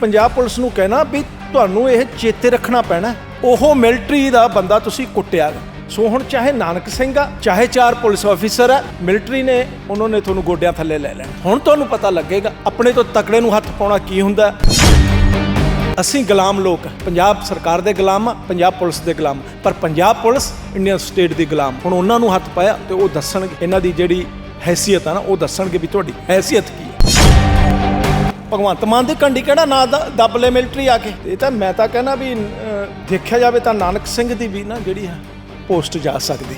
Punjab police ਨੂੰ ਕਹਿਣਾ ਵੀ ਤੁਹਾਨੂੰ ਇਹ ਚੇਤੇ ਰੱਖਣਾ ਪੈਣਾ। ਉਹ ਮਿਲਟਰੀ ਦਾ ਬੰਦਾ ਤੁਸੀਂ ਕੁੱਟਿਆ। ਗਾ। ਸੋ ਹੁਣ ਚਾਹੇ ਨਾਨਕ ਸਿੰਘ ਆ, ਚਾਹੇ ਚਾਰ ਪੁਲਿਸ ਆਫੀਸਰ ਆ, ਮਿਲਟਰੀ ਨੇ ਉਹਨਾਂ ਨੇ ਤੁਹਾਨੂੰ ਗੋਡਿਆਂ ਥੱਲੇ ਲੈ ਲੈਣਾ ਹੁਣ ਤੁਹਾਨੂੰ ਪਤਾ ਲੱਗੇਗਾ, ਆਪਣੇ ਤੋਂ ਤਕੜੇ ਨੂੰ ਹੱਥ ਪਾਉਣਾ ਕੀ ਹੁੰਦਾ। ਅਸੀਂ ਗੁਲਾਮ ਲੋਕ ਆ। ਪੰਜਾਬ ਸਰਕਾਰ ਦੇ ਗੁਲਾਮ ਆ, ਪੰਜਾਬ ਪੁਲਿਸ ਦੇ ਗੁਲਾਮ ਪਰ ਪੰਜਾਬ ਪੁਲਿਸ ਇੰਡੀਅਨ ਸਟੇਟ ਦੀ ਗੁਲਾਮ। ਹੁਣ ਉਹਨਾਂ ਨੂੰ ਹੱਥ ਪਾਇਆ ਤੇ ਉਹ ਦੱਸਣਗੇ, ਇਹਨਾਂ ਦੀ ਜਿਹੜੀ ਹੈਸੀਅਤ ਆ ਨਾ, ਉਹ ਦੱਸਣਗੇ ਵੀ ਤੁਹਾਡੀ ਹੈਸੀਅਤ ਕੀ ਹੈ ਭਗਵੰਤ ਮਾਨ ਦੀ ਕੰਡੀ ਕਿਹੜਾ ਨਾ ਦ- ਦੱਬ ਲੈ ਮਿਲਟਰੀ ਆ ਕੇ? ਇਹ ਤਾਂ ਮੈਂ ਤਾਂ ਕਹਿੰਦਾ ਵੀ ਦੇਖਿਆ ਜਾਵੇ ਤਾਂ ਨਾਨਕ ਸਿੰਘ ਦੀ ਵੀ ਨਾ ਜਿਹੜੀ ਹੈ ਪੋਸਟ ਜਾ ਸਕਦੀ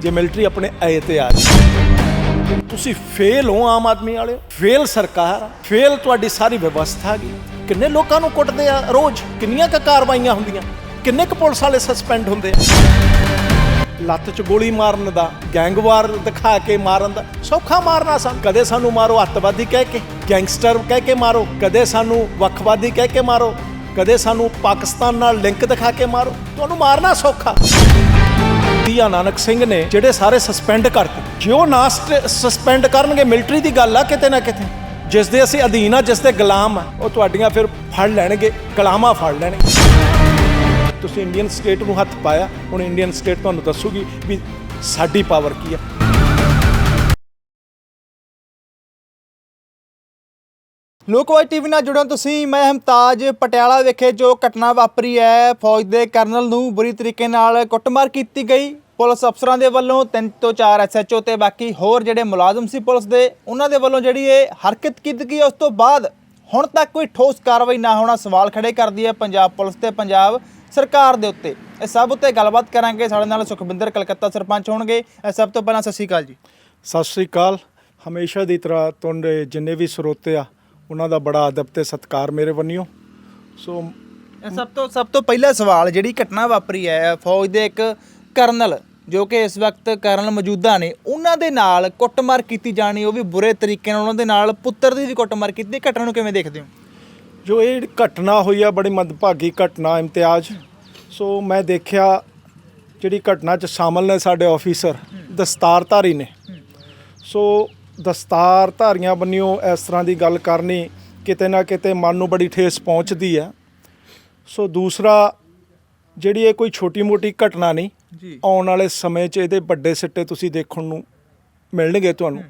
ਜੇ ਮਿਲਟਰੀ ਆਪਣੇ ਆਏ ਤੇ ਆ ਜਾਏ ਤੁਸੀਂ ਫੇਲ ਹੋ ਆਮ ਆਦਮੀ ਵਾਲਿਓ। ਫੇਲ ਸਰਕਾਰ ਆ, ਫੇਲ ਤੁਹਾਡੀ ਸਾਰੀ ਵਿਵਸਥਾ ਗਈ ਕਿੰਨੇ ਲੋਕਾਂ ਨੂੰ ਕੁੱਟਦੇ ਆ ਰੋਜ਼? ਕਿੰਨੀਆਂ ਕ ਕਾਰਵਾਈਆਂ ਹੁੰਦੀਆਂ? ਕਿੰਨੇ ਕ ਪੁਲਿਸ ਵਾਲੇ ਸਸਪੈਂਡ ਹੁੰਦੇ ਆ? ਲੱਤ 'ਚ ਗੋਲੀ ਮਾਰਨ ਦਾ ਗੈਂਗਵਾਰ ਦਿਖਾ ਕੇ ਮਾਰਨ ਦਾ ਸੌਖਾ ਮਾਰਨਾ ਸਾਨੂੰ ਕਦੇ ਸਾਨੂੰ ਮਾਰੋ ਅੱਤਵਾਦੀ ਕਹਿ ਕੇ। ਗੈਂਗਸਟਰ ਕਹਿ ਕੇ ਮਾਰੋ, ਕਦੇ ਸਾਨੂੰ ਵੱਖਵਾਦੀ ਕਹਿ ਕੇ ਮਾਰੋ, ਕਦੇ ਸਾਨੂੰ ਪਾਕਿਸਤਾਨ ਨਾਲ ਲਿੰਕ ਦਿਖਾ ਕੇ ਮਾਰੋ, ਤੁਹਾਨੂੰ ਮਾਰਨਾ ਸੌਖਾ। ਧੀਆ ਨਾਨਕ ਸਿੰਘ ਨੇ ਜਿਹੜੇ ਸਾਰੇ ਸਸਪੈਂਡ ਕਰਤੇ, ਜੇ ਉਹ ਨਾ ਸਸਪੈਂਡ ਕਰਨਗੇ ਮਿਲਟਰੀ ਦੀ ਗੱਲ ਆ ਕਿਤੇ ਨਾ ਕਿਤੇ? ਜਿਸ ਦੇ ਅਸੀਂ ਅਧੀਨ ਆ, ਜਿਸ ਦੇ ਗੁਲਾਮ ਆ, ਉਹ ਤੁਹਾਡੀਆਂ ਫਿਰ ਫੜ ਲੈਣਗੇ, ਗੁਲਾਮਾਂ ਫੜ ਲੈਣਗੇ। ਤੁਸੀਂ ਇੰਡੀਅਨ ਸਟੇਟ ਨੂੰ ਹੱਥ ਪਾਇਆ, ਹੁਣ ਇੰਡੀਅਨ ਸਟੇਟ ਤੁਹਾਨੂੰ ਦੱਸੂਗੀ ਵੀ ਸਾਡੀ ਪਾਵਰ ਕੀ ਹੈ ਲੋਕਵਾਈ ਟੀਵੀ ਨਾਲ ਜੁੜੋ ਤੁਸੀਂ, ਮੈਂ ਹਮਤਾਜ ਪਟਿਆਲਾ ਵਿਖੇ ਜੋ ਘਟਨਾ ਵਾਪਰੀ ਹੈ, ਫੌਜ ਦੇ ਕਰਨਲ ਨੂੰ ਬੁਰੀ ਤਰੀਕੇ ਨਾਲ ਕੁੱਟਮਾਰ ਕੀਤੀ ਗਈ। ਪੁਲਿਸ ਅਫਸਰਾਂ ਦੇ ਵੱਲੋਂ ਤਿੰਨ ਤੋਂ ਚਾਰ ਐਸਐਚਓ ਤੇ ਬਾਕੀ ਹੋਰ ਜਿਹੜੇ ਮੁਲਾਜ਼ਮ ਸੀ ਪੁਲਿਸ ਦੇ, ਉਹਨਾਂ ਦੇ ਵੱਲੋਂ ਜਿਹੜੀ ਇਹ ਹਰਕਤ ਕੀਤੀ ਗਈ, ਉਸ ਤੋਂ ਬਾਅਦ ਹੁਣ ਤੱਕ ਕੋਈ ਠੋਸ ਕਾਰਵਾਈ ਨਾ ਹੋਣਾ ਸਵਾਲ ਖੜੇ ਕਰਦੀ ਹੈ ਪੰਜਾਬ ਪੁਲਿਸ ਤੇ ਪੰਜਾਬ ਸਰਕਾਰ ਦੇ ਉੱਤੇ। ਇਹ ਸਭ ਉੱਤੇ ਗੱਲਬਾਤ ਕਰਾਂਗੇ। ਸਾਡੇ ਨਾਲ ਸੁਖਵਿੰਦਰ ਕਲਕੱਤਾ ਸਰਪੰਚ ਹੋਣਗੇ। ਇਹ ਸਭ ਤੋਂ ਪਹਿਲਾਂ ਸਤਿ ਸ਼੍ਰੀ ਅਕਾਲ ਜੀ। ਸਤਿ ਸ੍ਰੀ ਅਕਾਲ। ਹਮੇਸ਼ਾ ਦੀ ਤਰ੍ਹਾਂ ਤੁਹਾਡੇ ਜਿੰਨੇ ਵੀ ਸਰੋਤੇ ਆ ਉਹਨਾਂ ਦਾ ਬੜਾ ਅਦਬ ਤੇ ਸਤਿਕਾਰ ਮੇਰੇ ਵੱਲੋਂ। ਸੋ ਇਹ ਸਭ ਤੋਂ ਸਭ ਤੋਂ ਪਹਿਲਾ ਸਵਾਲ ਜਿਹੜੀ ਘਟਨਾ ਵਾਪਰੀ ਹੈ ਫੌਜ ਦੇ ਇੱਕ ਕਰਨਲ ਜੋ ਕਿ ਇਸ ਵਕਤ ਕਰਨਲ ਮੌਜੂਦਾ ਨੇ ਉਹਨਾਂ ਦੇ ਨਾਲ ਕੁੱਟਮਾਰ ਕੀਤੀ ਜਾਣੀ ਉਹ ਵੀ ਬੁਰੇ ਤਰੀਕੇ ਨਾਲ ਉਹਨਾਂ ਦੇ ਨਾਲ ਪੁੱਤਰ ਦੀ ਵੀ ਕੁੱਟਮਾਰ ਕੀਤੀ ਘਟਨਾ ਨੂੰ ਕਿਵੇਂ ਦੇਖਦੇ ਹੋ? ਜੋ ਇਹ ਘਟਨਾ ਹੋਈ ਆ ਬੜੀ ਮੰਦਭਾਗੀ ਘਟਨਾ ਇਮਤਿਆਜ਼। ਸੋ ਮੈਂ ਦੇਖਿਆ ਜਿਹੜੀ ਘਟਨਾ 'ਚ ਸ਼ਾਮਲ ਨੇ ਸਾਡੇ ਆਫੀਸਰ ਦਸਤਾਰਧਾਰੀ ਨੇ। ਸੋ ਦਸਤਾਰਧਾਰੀਆਂ ਬੰਨਿਓ ਇਸ ਤਰ੍ਹਾਂ ਦੀ ਗੱਲ ਕਰਨੀ ਕਿਤੇ ਨਾ ਕਿਤੇ ਮਨ ਨੂੰ ਬੜੀ ਠੇਸ ਪਹੁੰਚਦੀ ਹੈ। ਸੋ ਦੂਸਰਾ ਜਿਹੜੀ ਇਹ ਕੋਈ ਛੋਟੀ-ਮੋਟੀ ਘਟਨਾ ਨਹੀਂ ਜੀ। ਆਉਣ ਵਾਲੇ ਸਮੇਂ 'ਚ ਇਹਦੇ ਵੱਡੇ ਸਿੱਟੇ ਤੁਸੀਂ ਦੇਖਣ ਨੂੰ ਮਿਲਣਗੇ ਤੁਹਾਨੂੰ।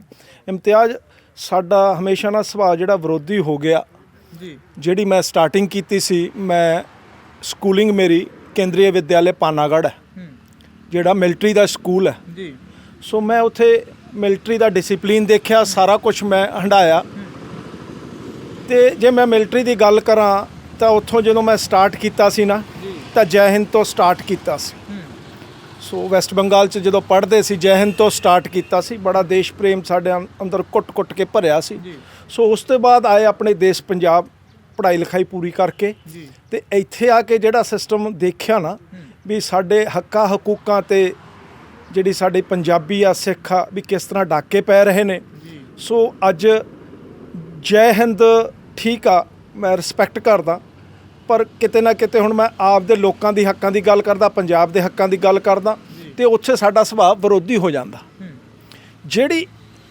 ਇਮਤਿਆਜ਼ ਸਾਡਾ ਹਮੇਸ਼ਾ ਨਾਲ ਸੁਭਾਅ ਜਿਹੜਾ ਵਿਰੋਧੀ ਹੋ ਗਿਆ। ਜੀ। ਜਿਹੜੀ ਮੈਂ ਸਟਾਰਟਿੰਗ ਕੀਤੀ ਸੀ ਮੈਂ ਸਕੂਲਿੰਗ ਮੇਰੀ ਕੇਂਦਰੀ ਵਿਦਿਆਲੇ ਪਾਨਾਗੜ੍ਹ ਹੈ। ਜਿਹੜਾ ਮਿਲਟਰੀ ਦਾ ਸਕੂਲ ਹੈ। ਜੀ। ਸੋ ਮੈਂ ਉੱਥੇ ਮਿਲਟਰੀ ਦਾ ਡਿਸਪਲਿਨ ਦੇਖਿਆ ਸਾਰਾ ਕੁਝ ਮੈਂ ਹੰਡਾਇਆ ਤੇ ਜੇ ਮੈਂ ਮਿਲਟਰੀ ਦੀ ਗੱਲ ਕਰਾਂ ਤਾਂ ਉੱਥੋਂ ਜਦੋਂ ਮੈਂ ਸਟਾਰਟ ਕੀਤਾ ਸੀ ਨਾ ਤਾਂ ਜੈ ਹਿੰਦ ਤੋਂ ਸਟਾਰਟ ਕੀਤਾ ਸੀ। ਸੋ ਵੈਸਟ ਬੰਗਾਲ 'ਚ ਜਦੋਂ ਪੜ੍ਹਦੇ ਸੀ ਜੈ ਹਿੰਦ ਤੋਂ ਸਟਾਰਟ ਕੀਤਾ ਸੀ ਬੜਾ ਦੇਸ਼ ਪ੍ਰੇਮ ਸਾਡੇ ਅੰਦਰ ਕੁੱਟ-ਕੁੱਟ ਕੇ ਭਰਿਆ ਸੀ। ਸੋ ਉਸ ਤੋਂ ਬਾਅਦ ਆਏ ਆਪਣੇ ਦੇਸ਼ ਪੰਜਾਬ ਪੜ੍ਹਾਈ ਲਿਖਾਈ ਪੂਰੀ ਕਰਕੇ। ਤੇ ਇੱਥੇ ਆ ਕੇ ਜਿਹੜਾ ਸਿਸਟਮ ਦੇਖਿਆ ਨਾ ਵੀ ਸਾਡੇ ਹੱਕਾਂ ਹਕੂਕਾਂ ਤੇ ਜਿਹੜੀ ਸਾਡੀ ਪੰਜਾਬੀ ਆ ਸਿੱਖ ਆ ਵੀ ਕਿਸ ਤਰ੍ਹਾਂ ਡਾਕੇ ਪੈ ਰਹੇ ਨੇ। ਸੋ ਅੱਜ ਜੈ ਹਿੰਦ ਠੀਕ ਆ ਮੈਂ ਰਿਸਪੈਕਟ ਕਰਦਾ। ਪਰ ਕਿਤੇ ਨਾ ਕਿਤੇ ਹੁਣ ਮੈਂ ਆਪ ਦੇ ਲੋਕਾਂ ਦੀ ਹੱਕਾਂ ਦੀ ਗੱਲ ਕਰਦਾ ਪੰਜਾਬ ਦੇ ਹੱਕਾਂ ਦੀ ਗੱਲ ਕਰਦਾ ਤੇ ਉੱਥੇ ਸਾਡਾ ਸੁਭਾਅ ਵਿਰੋਧੀ ਹੋ ਜਾਂਦਾ। ਜਿਹੜੀ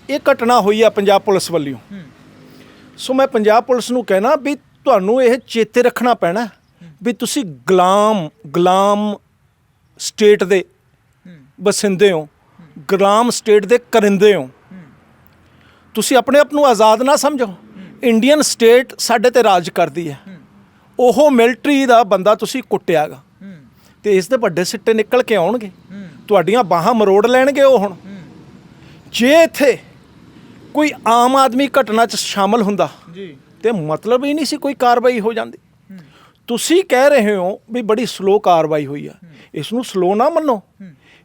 ਇਹ ਘਟਨਾ ਹੋਈ ਆ ਪੰਜਾਬ ਪੁਲਿਸ ਵੱਲੋਂ ਸੋ ਮੈਂ ਪੰਜਾਬ ਪੁਲਿਸ ਨੂੰ ਕਹਿਣਾ ਵੀ ਤੁਹਾਨੂੰ ਇਹ ਚੇਤੇ ਰੱਖਣਾ ਪੈਣਾ ਵੀ ਤੁਸੀਂ ਗੁਲਾਮ ਗੁਲਾਮ ਸਟੇਟ ਦੇ ਬਸਿੰਦੇ ਹੋ ਗੁਲਾਮ ਸਟੇਟ ਦੇ ਕਰਿੰਦੇ ਹੋ। ਤੁਸੀਂ ਆਪਣੇ ਆਪ ਨੂੰ ਆਜ਼ਾਦ ਨਾ ਸਮਝੋ। ਇੰਡੀਅਨ ਸਟੇਟ ਸਾਡੇ ਤੇ ਰਾਜ ਕਰਦੀ ਹੈ। ਉਹ ਮਿਲਟਰੀ ਦਾ ਬੰਦਾ ਤੁਸੀਂ ਕੁੱਟਿਆਗਾ। ਤੇ ਇਸ ਦੇ ਵੱਡੇ ਸਿੱਟੇ ਨਿਕਲ ਕੇ ਆਉਣਗੇ। ਤੁਹਾਡੀਆਂ ਬਾਹਾਂ ਮਰੋੜ ਲੈਣਗੇ ਉਹ ਹੁਣ। ਜੇ ਇੱਥੇ ਕੋਈ ਆਮ ਆਦਮੀ ਘਟਨਾ 'ਚ ਸ਼ਾਮਲ ਹੁੰਦਾ ਜੀ। ਤੇ ਮਤਲਬ ਹੀ ਨਹੀਂ ਸੀ ਕੋਈ ਕਾਰਵਾਈ ਹੋ ਜਾਂਦੀ। ਤੁਸੀਂ ਕਹਿ ਰਹੇ ਹੋ ਵੀ ਬੜੀ ਸਲੋ ਕਾਰਵਾਈ ਹੋਈ ਆ। ਇਸ ਨੂੰ ਸਲੋ ਨਾ ਮੰਨੋ।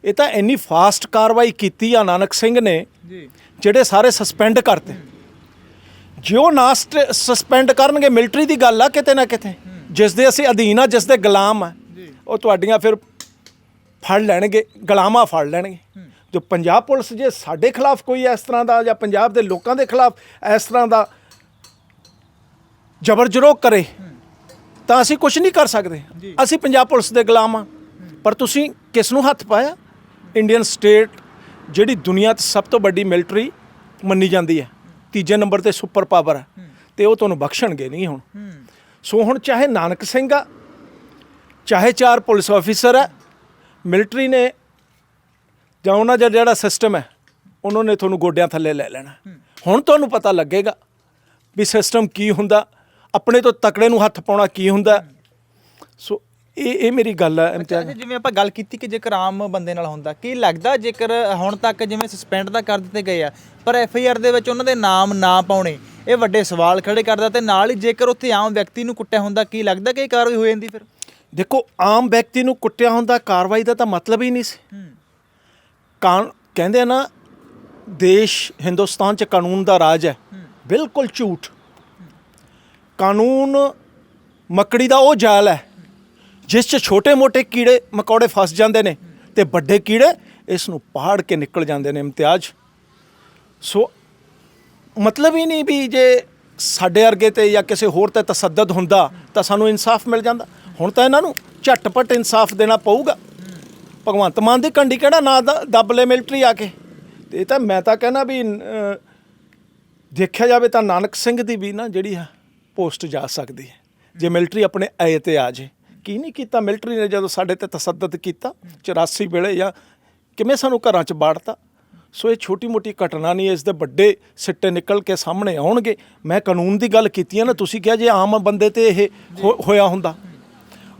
ਇਹ ਤਾਂ ਇੰਨੀ ਫਾਸਟ ਕਾਰਵਾਈ ਕੀਤੀ ਆ ਨਾਨਕ ਸਿੰਘ ਨੇ ਜੀ। ਜਿਹੜੇ ਸਾਰੇ ਸਸਪੈਂਡ ਕਰਤੇ। ਜੇ ਉਹ ਨਾ ਸਸਪੈਂਡ ਕਰਨਗੇ ਮਿਲਟਰੀ ਦੀ ਗੱਲ ਆ ਕਿਤੇ ਨਾ ਕਿਤੇ। ਜਿਸ ਦੇ ਅਸੀਂ ਅਧੀਨ ਆ ਜਿਸ ਦੇ ਗੁਲਾਮ ਆ ਉਹ ਤੁਹਾਡੀਆਂ ਫਿਰ ਫੜ ਲੈਣਗੇ ਗੁਲਾਮਾਂ ਫੜ ਲੈਣਗੇ। ਜੋ ਪੰਜਾਬ ਪੁਲਿਸ ਜੇ ਸਾਡੇ ਖਿਲਾਫ ਕੋਈ ਇਸ ਤਰ੍ਹਾਂ ਦਾ ਜਾਂ ਪੰਜਾਬ ਦੇ ਲੋਕਾਂ ਦੇ ਖਿਲਾਫ ਇਸ ਤਰ੍ਹਾਂ ਦਾ ਜ਼ਬਰ ਜਰੋਹ ਕਰੇ ਤਾਂ ਅਸੀਂ ਕੁਝ ਨਹੀਂ ਕਰ ਸਕਦੇ। ਅਸੀਂ ਪੰਜਾਬ ਪੁਲਿਸ ਦੇ ਗੁਲਾਮ ਆ। ਪਰ ਤੁਸੀਂ ਕਿਸ ਨੂੰ ਹੱਥ ਪਾਇਆ? ਇੰਡੀਅਨ ਸਟੇਟ ਜਿਹੜੀ ਦੁਨੀਆ 'ਚ ਸਭ ਤੋਂ ਵੱਡੀ ਮਿਲਟਰੀ ਮੰਨੀ ਜਾਂਦੀ ਹੈ। ਤੀਜੇ ਨੰਬਰ ਤੇ ਸੁਪਰ ਪਾਵਰ ਹੈ ਤੇ ਉਹ ਤੁਹਾਨੂੰ ਬਖਸ਼ਣਗੇ ਨਹੀਂ ਹੁਣ। ਸੋ ਹੁਣ ਚਾਹੇ ਨਾਨਕ ਸਿੰਘ ਆ, ਚਾਹੇ ਚਾਰ ਪੁਲਿਸ ਆਫੀਸਰ ਹੈ, ਮਿਲਟਰੀ ਨੇ ਜਾਂ ਉਹਨਾਂ ਦਾ ਜਿਹੜਾ ਸਿਸਟਮ ਹੈ, ਉਹਨਾਂ ਨੇ ਤੁਹਾਨੂੰ ਗੋਡਿਆਂ ਥੱਲੇ ਲੈ ਲੈਣਾ। ਹੁਣ ਤੁਹਾਨੂੰ ਪਤਾ ਲੱਗੇਗਾ ਵੀ ਸਿਸਟਮ ਕੀ ਹੁੰਦਾ, ਆਪਣੇ ਤੋਂ ਤਕੜੇ ਨੂੰ ਹੱਥ ਪਾਉਣਾ ਕੀ ਹੁੰਦਾ। ਸੋ ਇਹ ਇਹ ਮੇਰੀ ਗੱਲ ਹੈ ਅੱਛਾ ਜਿਵੇਂ ਆਪਾਂ ਗੱਲ ਕੀਤੀ ਕਿ ਜੇਕਰ ਆਮ ਬੰਦੇ ਨਾਲ ਹੁੰਦਾ ਕੀ ਲੱਗਦਾ ਜੇਕਰ ਹੁਣ ਤੱਕ ਜਿਵੇਂ ਸਸਪੈਂਡ ਤਾਂ ਕਰ ਦਿੱਤੇ ਗਏ ਆ ਪਰ ਐਫ ਆਈ ਆਰ ਦੇ ਵਿੱਚ ਉਹਨਾਂ ਦੇ ਨਾਮ ਨਾ ਪਾਉਣੇ ਇਹ ਵੱਡੇ ਸਵਾਲ ਖੜੇ ਕਰਦਾ ਤੇ ਨਾਲ ਹੀ ਜੇਕਰ ਉੱਥੇ ਆਮ ਵਿਅਕਤੀ ਨੂੰ ਕੁੱਟਿਆ ਹੁੰਦਾ ਕੀ ਲੱਗਦਾ ਕਿ ਇਹ ਕਾਰਵਾਈ ਹੋ ਜਾਂਦੀ ਫਿਰ? ਦੇਖੋ ਆਮ ਵਿਅਕਤੀ ਨੂੰ ਕੁੱਟਿਆ ਹੁੰਦਾ ਕਾਰਵਾਈ ਦਾ ਤਾਂ ਮਤਲਬ ਹੀ ਨਹੀਂ ਸੀ। ਕਾਂ ਕਹਿੰਦੇ ਆ ਨਾ ਦੇਸ਼ ਹਿੰਦੁਸਤਾਨ 'ਚ ਕਾਨੂੰਨ ਦਾ ਰਾਜ ਹੈ। ਬਿਲਕੁਲ ਝੂਠ। ਕਾਨੂੰਨ ਮੱਕੜੀ ਦਾ ਉਹ ਜਾਲ ਹੈ। ਜਿਸ 'ਚ ਛੋਟੇ-ਮੋਟੇ ਕੀੜੇ ਮਕੌੜੇ ਫਸ ਜਾਂਦੇ ਨੇ ਤੇ ਵੱਡੇ ਕੀੜੇ ਇਸ ਨੂੰ ਪਾੜ ਕੇ ਨਿਕਲ ਜਾਂਦੇ ਨੇ ਇਮਤਿਆਜ਼। ਸੋ ਮਤਲਬ ਹੀ ਨਹੀਂ ਵੀ ਜੇ ਸਾਡੇ ਵਰਗੇ ਤੇ ਜਾਂ ਕਿਸੇ ਹੋਰ ਤੇ ਤਸੱਦਦ ਹੁੰਦਾ ਤਾਂ ਸਾਨੂੰ ਇਨਸਾਫ ਮਿਲ ਜਾਂਦਾ। ਹੁਣ ਤਾਂ ਇਹਨਾਂ ਨੂੰ ਝਟਪਟ ਇਨਸਾਫ ਦੇਣਾ ਪਊਗਾ। ਭਗਵੰਤ ਮਾਨ ਦੀ ਕੰਡੀ ਕਿਹੜਾ ਨਾ ਦ- ਦੱਬ ਲੈ ਮਿਲਟਰੀ ਆ ਕੇ। ਤੇ ਇਹ ਤਾਂ ਮੈਂ ਤਾਂ ਕਹਿੰਦਾ ਵੀ ਦੇਖਿਆ ਜਾਵੇ ਤਾਂ ਨਾਨਕ ਸਿੰਘ ਦੀ ਵੀ ਨਾ ਜਿਹੜੀ ਆ ਪੋਸਟ ਜਾ ਸਕਦੀ ਹੈ। ਜੇ ਮਿਲਟਰੀ ਆਪਣੇ ਆਏ ਤੇ ਆ ਜੇ। ਕੀ ਨਹੀਂ ਕੀਤਾ? ਮਿਲਟਰੀ ਨੇ ਜਦੋਂ ਸਾਡੇ ਤੇ ਤਸੱਦਦ ਕੀਤਾ 84 ਵੇਲੇ ਜਾਂ ਕਿਵੇਂ ਸਾਨੂੰ ਘਰਾਂ 'ਚ ਬਾੜਤਾ? ਸੋ ਇਹ ਛੋਟੀ ਮੋਟੀ ਘਟਨਾ ਨਹੀਂ ਇਸ ਦੇ ਵੱਡੇ ਸਿੱਟੇ ਨਿਕਲ ਕੇ ਸਾਹਮਣੇ ਆਉਣਗੇ। ਮੈਂ ਕਾਨੂੰਨ ਦੀ ਗੱਲ ਕੀਤੀ ਹੈ ਨਾ ਤੁਸੀਂ ਕਿਹਾ ਜੇ ਆਮ ਬੰਦੇ ਤੇ ਇਹ ਹੋ- ਹੋਇਆ ਹੁੰਦਾ।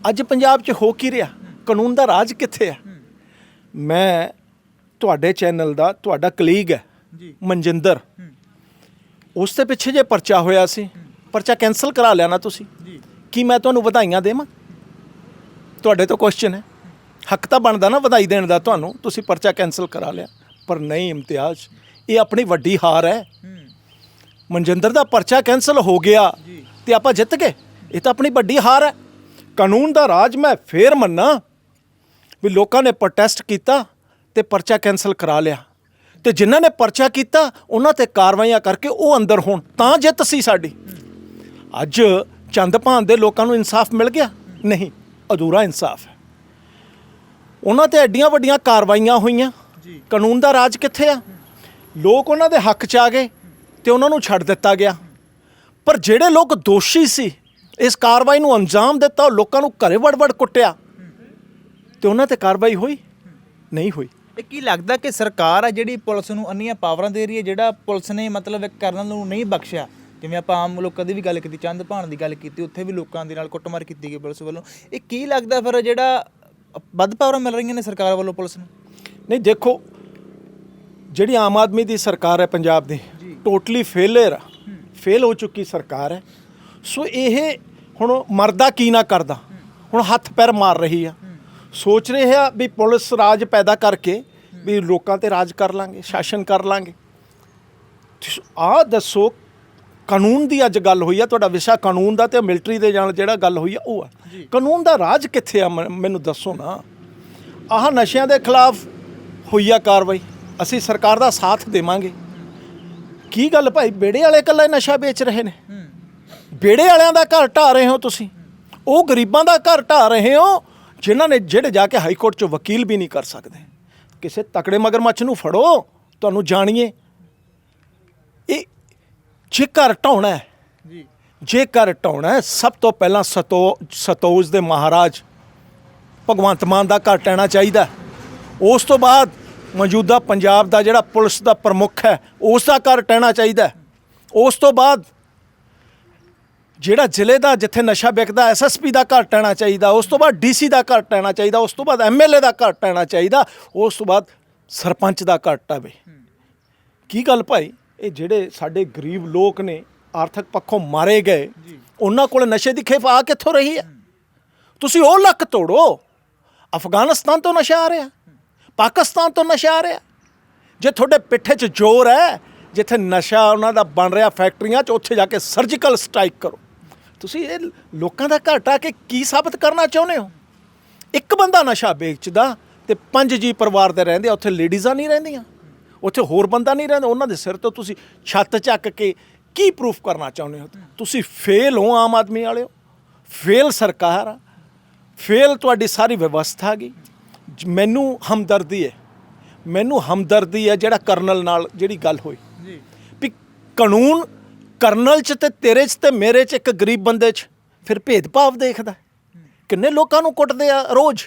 ਅੱਜ ਪੰਜਾਬ 'ਚ ਹੋ ਕੀ ਰਿਹਾ? ਕਾਨੂੰਨ ਦਾ ਰਾਜ ਕਿੱਥੇ ਆ? ਮੈਂ ਤੁਹਾਡੇ ਚੈਨਲ ਦਾ ਤੁਹਾਡਾ ਕਲੀਗ ਹੈ ਜੀ। ਮਨਜਿੰਦਰ। ਉਸ ਦੇ ਪਿੱਛੇ ਜੇ ਪਰਚਾ ਹੋਇਆ ਸੀ ਪਰਚਾ ਕੈਨਸਲ ਕਰਾ ਲਿਆ ਨਾ ਤੁਸੀਂ। ਜੀ। ਕੀ ਮੈਂ ਤੁਹਾਨੂੰ ਵਧਾਈਆਂ ਦੇਵਾਂ? ਤੁਹਾਡੇ ਤੋਂ ਕੁਐਸਚਨ ਹੈ। ਹੱਕ ਤਾਂ ਬਣਦਾ ਨਾ ਵਧਾਈ ਦੇਣ ਦਾ ਤੁਹਾਨੂੰ ਤੁਸੀਂ ਪਰਚਾ ਕੈਨਸਲ ਕਰਾ ਲਿਆ। ਪਰ ਨਹੀਂ ਇਮਤਿਆਜ਼ ਇਹ ਆਪਣੀ ਵੱਡੀ ਹਾਰ ਹੈ। ਮਨਜਿੰਦਰ ਦਾ ਪਰਚਾ ਕੈਨਸਲ ਹੋ ਗਿਆ। ਤੇ ਆਪਾਂ ਜਿੱਤ ਗਏ। ਇਹ ਤਾਂ ਆਪਣੀ ਵੱਡੀ ਹਾਰ ਹੈ। ਕਾਨੂੰਨ ਦਾ ਰਾਜ ਮੈਂ ਫੇਰ ਮੰਨਾਂ ਵੀ ਲੋਕਾਂ ਨੇ ਪ੍ਰੋਟੈਸਟ ਕੀਤਾ ਤੇ ਪਰਚਾ ਕੈਨਸਲ ਕਰਾ ਲਿਆ। ਤੇ ਜਿਨ੍ਹਾਂ ਨੇ ਪਰਚਾ ਕੀਤਾ ਉਹਨਾਂ ਤੇ ਕਾਰਵਾਈਆਂ ਕਰਕੇ ਉਹ ਅੰਦਰ ਹੋਣ। ਤਾਂ ਜਿੱਤ ਸੀ ਸਾਡੀ। ਅੱਜ ਚੰਦ ਭਾਨ ਦੇ ਲੋਕਾਂ ਨੂੰ ਇਨਸਾਫ ਮਿਲ ਗਿਆ। ਨਹੀਂ। ਅਧੂਰਾ ਇਨਸਾਫ ਹੈ। ਉਹਨਾਂ ਤੇ ਐਡੀਆਂ ਵੱਡੀਆਂ ਕਾਰਵਾਈਆਂ ਹੋਈਆਂ। ਜੀ। ਕਾਨੂੰਨ ਦਾ ਰਾਜ ਕਿੱਥੇ ਆ? ਲੋਕ ਉਹਨਾਂ ਦੇ ਹੱਕ 'ਚ ਆ ਗਏ ਤੇ ਉਹਨਾਂ ਨੂੰ ਛੱਡ ਦਿੱਤਾ ਗਿਆ। ਪਰ ਜਿਹੜੇ ਲੋਕ ਦੋਸ਼ੀ ਸੀ ਇਸ ਕਾਰਵਾਈ ਨੂੰ ਅੰਜਾਮ ਦਿੱਤਾ ਉਹ ਲੋਕਾਂ ਨੂੰ ਘਰੇ ਵੜ-ਵੜ ਕੁੱਟਿਆ। ਤੇ ਉਹਨਾਂ ਤੇ ਕਾਰਵਾਈ ਹੋਈ? ਨਹੀਂ ਹੋਈ। ਇਹ ਕੀ ਲੱਗਦਾ ਕਿ ਸਰਕਾਰ ਆ ਜਿਹੜੀ ਪੁਲਿਸ ਨੂੰ ਅੰਨੀਆਂ ਪਾਵਰਾਂ ਦੇ ਰਹੀ ਹੈ ਜਿਹੜਾ ਪੁਲਿਸ ਨੇ ਮਤਲਬ ਇੱਕ ਕਰਨਲ ਨੂੰ ਨਹੀਂ ਬਖਸ਼ਿਆ ਜਿਵੇਂ ਆਪਾਂ ਆਮ ਲੋਕਾਂ ਦੀ ਵੀ ਗੱਲ ਕੀਤੀ ਚੰਦ ਭਾਣ ਦੀ ਗੱਲ ਕੀਤੀ ਉੱਥੇ ਵੀ ਲੋਕਾਂ ਦੇ ਨਾਲ ਕੁੱਟਮਾਰ ਕੀਤੀ ਗਈ ਪੁਲਿਸ ਵੱਲੋਂ। ਇਹ ਕੀ ਲੱਗਦਾ ਫਿਰ ਜਿਹੜਾ ਵੱਧ ਪਾਵਰਾਂ ਮਿਲ ਰਹੀਆਂ ਨੇ ਸਰਕਾਰ ਵੱਲੋਂ ਪੁਲਿਸ ਨੂੰ? ਨਹੀਂ ਦੇਖੋ ਜਿਹੜੀ ਆਮ ਆਦਮੀ ਦੀ ਸਰਕਾਰ ਹੈ ਪੰਜਾਬ ਦੀ ਟੋਟਲੀ ਫੇਲਰ ਫੇਲ ਹੋ। ਚੁੱਕੀ ਸਰਕਾਰ ਹੈ। ਸੋ ਇਹ ਹੁਣ ਮਰਦਾ ਕੀ ਨਾ ਕਰਦਾ? ਹੁਣ ਹੱਥ ਪੈਰ ਮਾਰ ਰਹੀ ਆ। ਸੋਚ ਰਹੇ ਆ ਵੀ ਪੁਲਿਸ ਰਾਜ ਪੈਦਾ ਕਰਕੇ ਵੀ ਲੋਕਾਂ ਤੇ ਰਾਜ ਕਰ ਲਾਂਗੇ ਸ਼ਾਸਨ ਕਰ ਲਾਂਗੇ। ਆ ਦੱਸੋ ਕਾਨੂੰਨ ਦੀ ਅੱਜ ਗੱਲ ਹੋਈ ਆ ਤੁਹਾਡਾ ਵਿਸ਼ਾ ਕਾਨੂੰਨ ਦਾ ਤੇ ਮਿਲਟਰੀ ਦੇ ਨਾਲ ਜਿਹੜਾ ਗੱਲ ਹੋਈ ਆ ਉਹ ਆ। ਕਾਨੂੰਨ ਦਾ ਰਾਜ ਕਿੱਥੇ ਆ ਮ- ਮੈਨੂੰ ਦੱਸੋ ਨਾ। ਆਹ ਨਸ਼ਿਆਂ ਦੇ ਖਿਲਾਫ ਹੋਈ ਆ ਕਾਰਵਾਈ ਅਸੀਂ ਸਰਕਾਰ ਦਾ ਸਾਥ ਦੇਵਾਂਗੇ। ਕੀ ਗੱਲ ਭਾਈ ਬੇੜੇ ਵਾਲੇ ਇਕੱਲੇ ਨਸ਼ਾ ਵੇਚ ਰਹੇ ਨੇ? ਬੇੜੇ ਵਾਲਿਆਂ ਦਾ ਘਰ ਢਾ ਰਹੇ ਹੋ ਤੁਸੀਂ? ਉਹ ਗਰੀਬਾਂ ਦਾ ਘਰ ਢਾ ਰਹੇ ਹੋ ਜਿਨ੍ਹਾਂ ਨੇ ਜਿਹੜੇ ਜਾ ਕੇ ਹਾਈ ਕੋਰਟ 'ਚ ਵਕੀਲ ਵੀ ਨਹੀਂ ਕਰ ਸਕਦੇ। ਕਿਸੇ ਤਕੜੇ ਮਗਰਮੱਛ ਨੂੰ ਫੜੋ ਤੁਹਾਨੂੰ ਜਾਣੀਏ। ਇਹ ਜੇ ਘਰ ਢਾਉਣਾ ਹੈ ਜੀ ਜੇ ਘਰ ਢਾਉਣਾ ਹੈ ਸਭ ਤੋਂ ਪਹਿਲਾਂ ਸਤੋ ਸਤੋਜ ਦੇ ਮਹਾਰਾਜ ਭਗਵੰਤ ਮਾਨ ਦਾ ਘਰ ਟਹਿਣਾ ਚਾਹੀਦਾ। ਉਸ ਤੋਂ ਬਾਅਦ ਮੌਜੂਦਾ ਪੰਜਾਬ ਦਾ ਜਿਹੜਾ ਪੁਲਿਸ ਦਾ ਪ੍ਰਮੁੱਖ ਹੈ ਉਸ ਦਾ ਘਰ ਟਹਿਣਾ ਚਾਹੀਦਾ। ਉਸ ਤੋਂ ਬਾਅਦ ਜਿਹੜਾ ਜ਼ਿਲ੍ਹੇ ਦਾ ਜਿੱਥੇ ਨਸ਼ਾ ਵਿਕਦਾ ਐਸਐਸਪੀ ਦਾ ਘਰ ਟਹਿਣਾ ਚਾਹੀਦਾ ਉਸ ਤੋਂ ਬਾਅਦ ਡੀਸੀ ਦਾ ਘਰ ਟਹਿਣਾ ਚਾਹੀਦਾ ਉਸ ਤੋਂ ਬਾਅਦ ਐਮਐਲਏ ਦਾ ਘਰ ਟਹਿਣਾ ਚਾਹੀਦਾ ਉਸ ਤੋਂ ਬਾਅਦ ਸਰਪੰਚ ਦਾ ਘਰ ਟਾਵੇ ਕੀ ਗੱਲ ਭਾਈ ਇਹ ਜਿਹੜੇ ਸਾਡੇ ਗਰੀਬ ਲੋਕ ਨੇ ਆਰਥਿਕ ਪੱਖੋਂ ਮਾਰੇ ਗਏ ਉਹਨਾਂ ਕੋਲ ਨਸ਼ੇ ਦੀ ਖੇਪ ਆ ਕਿੱਥੋਂ ਰਹੀ ਹੈ? ਤੁਸੀਂ ਉਹ ਲੱਕ ਤੋੜੋ। ਅਫਗਾਨਿਸਤਾਨ ਤੋਂ ਨਸ਼ਾ ਆ ਰਿਹਾ। ਪਾਕਿਸਤਾਨ ਤੋਂ ਨਸ਼ਾ ਆ ਰਿਹਾ। ਜੇ ਤੁਹਾਡੇ ਪਿੱਠੇ 'ਚ ਜ਼ੋਰ ਹੈ ਜਿੱਥੇ ਨਸ਼ਾ ਉਹਨਾਂ ਦਾ ਬਣ ਰਿਹਾ ਫੈਕਟਰੀਆਂ 'ਚ ਉੱਥੇ ਜਾ ਕੇ ਸਰਜੀਕਲ ਸਟ੍ਰਾਈਕ ਕਰੋ। ਤੁਸੀਂ ਇਹ ਲੋਕਾਂ ਦਾ ਘਾਟਾ ਕਿ ਕੀ ਸਾਬਤ ਕਰਨਾ ਚਾਹੁੰਦੇ ਹੋ? ਇੱਕ ਬੰਦਾ ਨਸ਼ਾ ਵੇਚਦਾ ਤੇ ਪੰਜ ਜੀ ਪਰਿਵਾਰ ਦੇ ਰਹਿੰਦੇ ਆ ਉੱਥੇ ਲੇਡੀਜ਼ਾਂ ਨਹੀਂ ਰਹਿੰਦੀਆਂ। ਉੱਥੇ ਹੋਰ ਬੰਦਾ ਨਹੀਂ ਰਹਿੰਦਾ ਉਹਨਾਂ ਦੇ ਸਿਰ ਤੋਂ ਤੁਸੀਂ ਛੱਤ ਚੱਕ ਕੇ ਕੀ ਪ੍ਰੂਫ ਕਰਨਾ ਚਾਹੁੰਦੇ ਹੋ? ਤੁਸੀਂ ਫੇਲ ਹੋ ਆਮ ਆਦਮੀ ਵਾਲਿਓ। ਫੇਲ ਸਰਕਾਰ ਆ। ਫੇਲ ਤੁਹਾਡੀ ਸਾਰੀ ਵਿਵਸਥਾ ਗਈ। ਮੈਨੂੰ ਹਮਦਰਦੀ ਹੈ। ਮੈਨੂੰ ਹਮਦਰਦੀ ਹੈ ਜਿਹੜਾ ਕਰਨਲ ਨਾਲ ਜਿਹੜੀ ਗੱਲ ਹੋਈ। ਜੀ। ਵੀ ਕਾਨੂੰਨ ਕਰਨਲ ਚ ਤੇ ਤੇਰੇ ਚ ਤੇ ਮੇਰੇ ਚ ਇੱਕ ਗਰੀਬ ਬੰਦੇ ਚ ਫਿਰ ਭੇਦਭਾਵ ਦੇਖਦਾ। ਕਿੰਨੇ ਲੋਕਾਂ ਨੂੰ ਕੁੱਟਦੇ ਆ ਰੋਜ਼?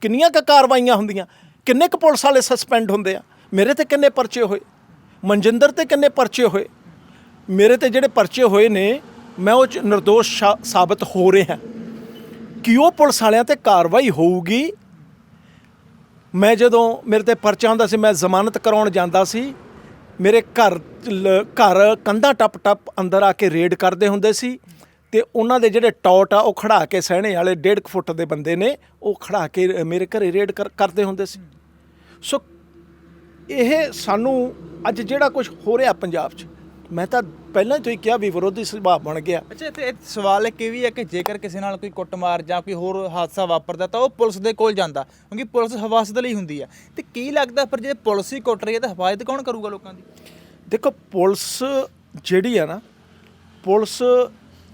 ਕਿੰਨੀਆਂ ਕੁ ਕਾਰਵਾਈਆਂ ਹੁੰਦੀਆਂ? ਕਿੰਨੇ ਕੁ ਪੁਲਿਸ ਵਾਲੇ ਸਸਪੈਂਡ ਹੁੰਦੇ ਆ? ਮੇਰੇ ਤੇ ਕਿੰਨੇ ਪਰਚੇ ਹੋਏ? ਮਨਜਿੰਦਰ ਤੇ ਕਿੰਨੇ ਪਰਚੇ ਹੋਏ? ਮੇਰੇ ਤੇ ਜਿਹੜੇ ਪਰਚੇ ਹੋਏ ਨੇ, ਮੈਂ ਉਹ 'ਚ ਨਿਰਦੋਸ਼ ਸਾਬਤ ਹੋ ਰਿਹਾ। ਕਿ ਉਹ ਪੁਲਿਸ ਵਾਲਿਆਂ ਤੇ ਕਾਰਵਾਈ ਹੋਊਗੀ? ਮੈਂ ਜਦੋਂ ਮੇਰੇ ਤੇ ਪਰਚਾ ਹੁੰਦਾ ਸੀ, ਮੈਂ ਜ਼ਮਾਨਤ ਕਰਾਉਣ ਜਾਂਦਾ ਸੀ, ਮੇਰੇ ਘਰ ਘਰ ਕੰਧਾਂ ਟੱਪ ਟੱਪ ਅੰਦਰ ਆ ਕੇ ਰੇਡ ਕਰਦੇ ਹੁੰਦੇ ਸੀ ਤੇ ਉਹਨਾਂ ਦੇ ਜਿਹੜੇ ਟੌਟ ਆ, ਉਹ ਖੜਾ ਕੇ ਸਹਿਣੇ ਵਾਲੇ 1.5 ਫੁੱਟ ਦੇ ਬੰਦੇ ਨੇ, ਉਹ ਖੜਾ ਕੇ ਮੇਰੇ ਘਰੇ ਰੇਡ ਕਰ- ਕਰਦੇ ਹੁੰਦੇ ਸੀ। ਸੋ ਇਹ ਸਾਨੂੰ ਅੱਜ ਜਿਹੜਾ ਕੁਝ ਹੋ ਰਿਹਾ ਪੰਜਾਬ 'ਚ ਮੈਂ ਤਾਂ ਪਹਿਲਾਂ ਤੋਂ ਹੀ ਕਿਹਾ ਵੀ ਵਿਰੋਧੀ ਸੁਭਾਅ ਬਣ ਗਿਆ। ਅੱਛਾ ਇੱਥੇ ਸਵਾਲ ਇੱਕ ਇਹ ਵੀ ਹੈ ਕਿ ਜੇਕਰ ਕਿਸੇ ਨਾਲ ਕੋਈ ਕੁੱਟਮਾਰ ਜਾਂ ਕੋਈ ਹੋਰ ਹਾਦਸਾ ਵਾਪਰਦਾ ਤਾਂ ਉਹ ਪੁਲਿਸ ਦੇ ਕੋਲ ਜਾਂਦਾ ਕਿਉਂਕਿ ਪੁਲਿਸ ਹਿਫਾਜ਼ਤ ਲਈ ਹੁੰਦੀ ਹੈ ਤੇ ਕੀ ਲੱਗਦਾ ਫਿਰ ਜੇ ਪੁਲਿਸ ਹੀ ਕੁੱਟ ਰਹੀ ਹੈ ਤਾਂ ਹਿਫਾਜ਼ਤ ਕੌਣ ਕਰੂਗਾ ਲੋਕਾਂ ਦੀ? ਦੇਖੋ ਪੁਲਿਸ ਜਿਹੜੀ ਆ ਨਾ ਪੁਲਿਸ